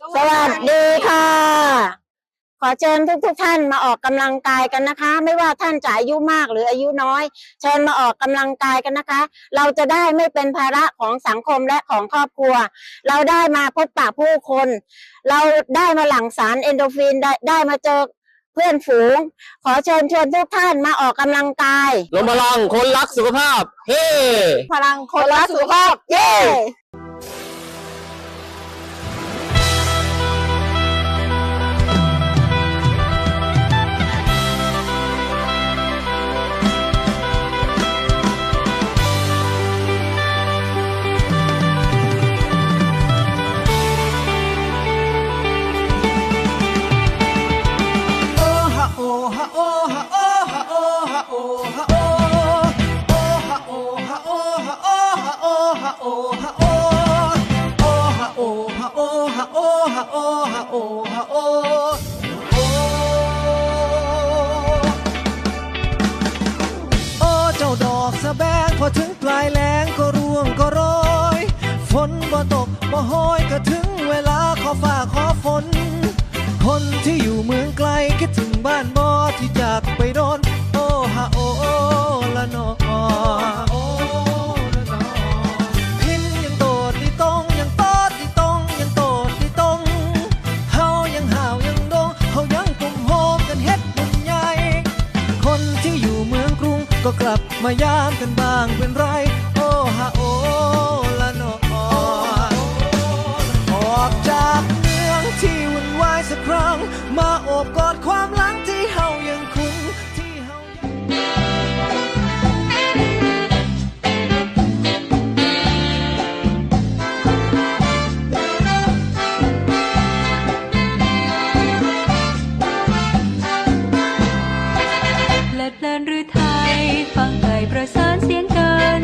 สวัสดีค่ะ ขอเชิญทุกทุกๆท่านมาออกกำลังกายกันนะคะ ไม่ว่าท่านจะอายุมากหรืออายุน้อย เชิญมาออกกำลังกายกันนะคะ เราจะได้ไม่เป็นภาระของสังคมและของครอบครัว เราได้มาพบปะผู้คน เราได้มาหลั่งสารเอนโดรฟินได้ได้มาเจอเพื่อนฝูง ขอเชิญชวนทุกท่านมาออกกำลังกายรวมพลังคนรักสุขภาพ เฮ้พลังคนรักสุขภาพ เย้ ตกบ่โหอยก็ถึงเวลาขอฟ้าขอฝน คนที่อยู่เมืองไกลคิดถึงบ้านบอที่จากไปโดน โอฮะโอโอละนอโอ้ละนอพินยังโดดดีตรงยังโตดดีตรงยังโตดดีตรงเฮายังห่าวยังดงเฮายังกลุ่มโฮมกันเฮ็ดบุญใหญ่ คนที่อยู่เมืองกรุงก็กลับมายามกันบ้างเป็นไร มาโอบกอดความหลังที่เฮายังคุ้นที่เฮาเลิดเพลินหรือไทย ฟังไกลประสานเสียงกัน